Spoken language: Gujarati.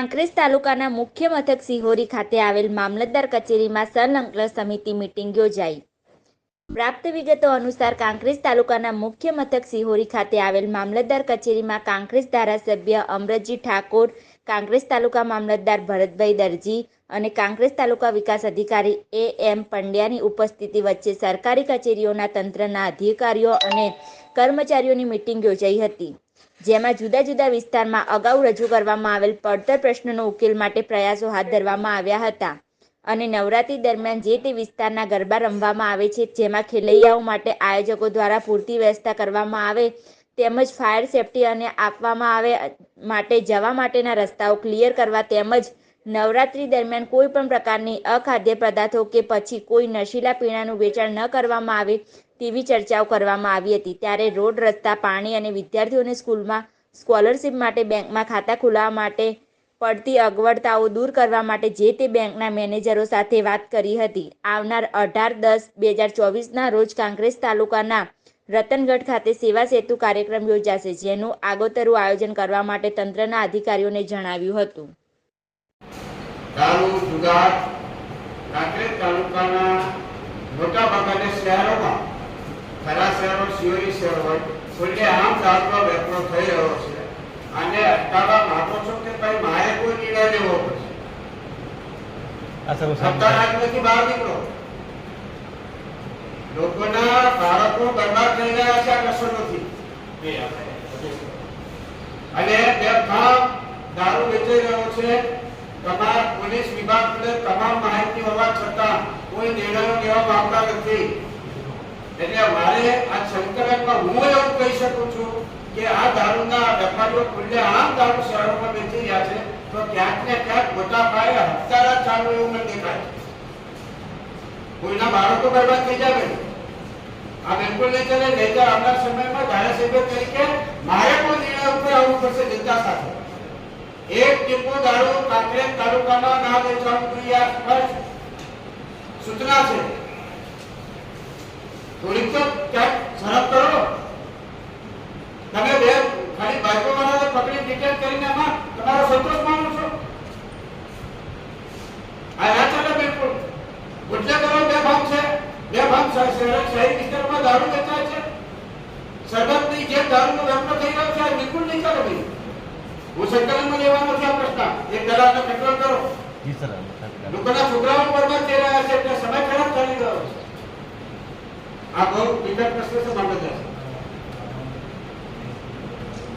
કાંકરેજ તાલુકાના મુખ્ય મથક સિહોરી ખાતે આવેલ મામલતદાર કચેરીમાં સંલગ્ન સમિતિ મિટિંગ યોજાઈ. પ્રાપ્ત વિગતો અનુસાર કાંકરેજ તાલુકાના મુખ્ય મથક સિહોરી ખાતે આવેલ મામલતદાર કચેરીમાં કાંકરેજ ધારાસભ્ય અમરજી ઠાકોર, કાંકરેજ તાલુકા મામલતદાર ભરતભાઈ દરજી અને કાંકરેજ તાલુકા વિકાસ અધિકારી એ એમ પંડ્યાની ઉપસ્થિતિ વચ્ચે સરકારી કચેરીઓના તંત્રના અધિકારીઓ અને કર્મચારીઓની મિટિંગ યોજાઈ હતી. જેમાં જુદા જુદા વિસ્તારમાં અગાઉ રજૂ કરવામાં આવેલ પડતર પ્રશ્નોનો ઉકેલ માટે પ્રયાસો હાથ ધરવામાં આવ્યા હતા. અને નવરાત્રી દરમિયાન જે તે વિસ્તારના ગરબા રમવામાં આવે છે, જેમાં ખેલૈયાઓ માટે આયોજકો દ્વારા પૂરતી વ્યવસ્થા કરવામાં આવે, તેમજ ફાયર સેફટી અને આપવામાં આવે માટે જવા માટેના રસ્તાઓ ક્લિયર કરવા તેમજ નવરાત્રી દરમિયાન કોઈ પણ પ્રકારની અખાદ્ય પદાર્થો કે પછી કોઈ નશીલા પીણાનું વેચાણ ન કરવામાં આવે તેવી ચર્ચાઓ કરવામાં આવી હતી. ત્યારે રોડ, રસ્તા, પાણી અને વિદ્યાર્થીઓને સ્કૂલમાં સ્કોલરશિપ માટે બેંકમાં ખાતા ખોલાવવા માટે પડતી અગવડતાઓ દૂર કરવા માટે જે તે બેંકના મેનેજરો સાથે વાત કરી હતી. આવનાર અઢાર દસ બે હજાર ચોવીસના રોજ કાંગ્રેસ તાલુકાના રતનગઢ ખાતે સેવા સેતુ કાર્યક્રમ યોજાશે, જેનું આગોતરું આયોજન કરવા માટે તંત્રના અધિકારીઓને જણાવ્યું હતું. દારૂ તાલુકાના મોટા ભાગના શહેરોમાં ખરા શહેરો સિયોરી શહેર હોય ખુલ્લે આમ દારૂનો વેપરો થઈ રહ્યો છે. અને અટકાવવા માંગો છો કે ભાઈ મારે કોઈ નિર્ણય લેવો પડશે? સત્તા રાજમાંથી બહાર નીકળો. લોકોના બાળકો બરબાદ થઈ રહ્યા છે આ કશો નથી. અને બેફામ દારૂ વેચાઈ રહ્યો છે. તમારા પોલીસ વિભાગ તમામ માહિતી હોવા છતાં કોઈ નિર્ણયો લેવા માંગતા નથી. એટલે મારે આ સંકલનમાં હું એવું કહી શકું છું કે આ દારૂના વેપારીઓ ખુલ્લે આમ દારૂ શહેરોમાં વેચી રહ્યા છે, તો ક્યાંક ને ક્યાંક મોટા પાયે હત્યારા ચાલુ એવું મને દેખાય. કોઈના બાળકો બરબાદ થઈ જાય આ બિલકુલ નહીં ચાલે, નહીં તો આવનાર સમયમાં ધારાસભ્ય તરીકે મારે પણ નિર્ણય ઉપર આવવું પડશે જનતા સાથે. એક ટીપો દારૂ કાંકરેજ તાલુકામાં ના વેચવાનું જોઈએ સૂચના છે. થોડીક તો ક્યાંક કરો તમે બે ખાલી બાઈકો પકડી ટિકિટ કરીને આમાં તમારો સંતોષ માનો છો? આ ના ચાલે બિલકુલ. ગુજ્જર બે ભાગ છે. બે ભાગ શહેર વિસ્તારમાં દારૂ વેચાય છે. સરબતની જે દારૂનો વેપાર થઈ રહ્યો છે બિલકુલ નહીં ચાલે ભાઈ. હું સંકલનમાં લેવાનો છે આ પ્રશ્ન. એક દલાલને કંટ્રોલ કરો. જી સર લોકોના છોકરાઓ બરબાદ થઈ રહ્યા છે એટલે સમય ખરાબ ચાલી રહ્યો છે. આ બહુ વિકટ પ્રશ્ન છે મામલતદાર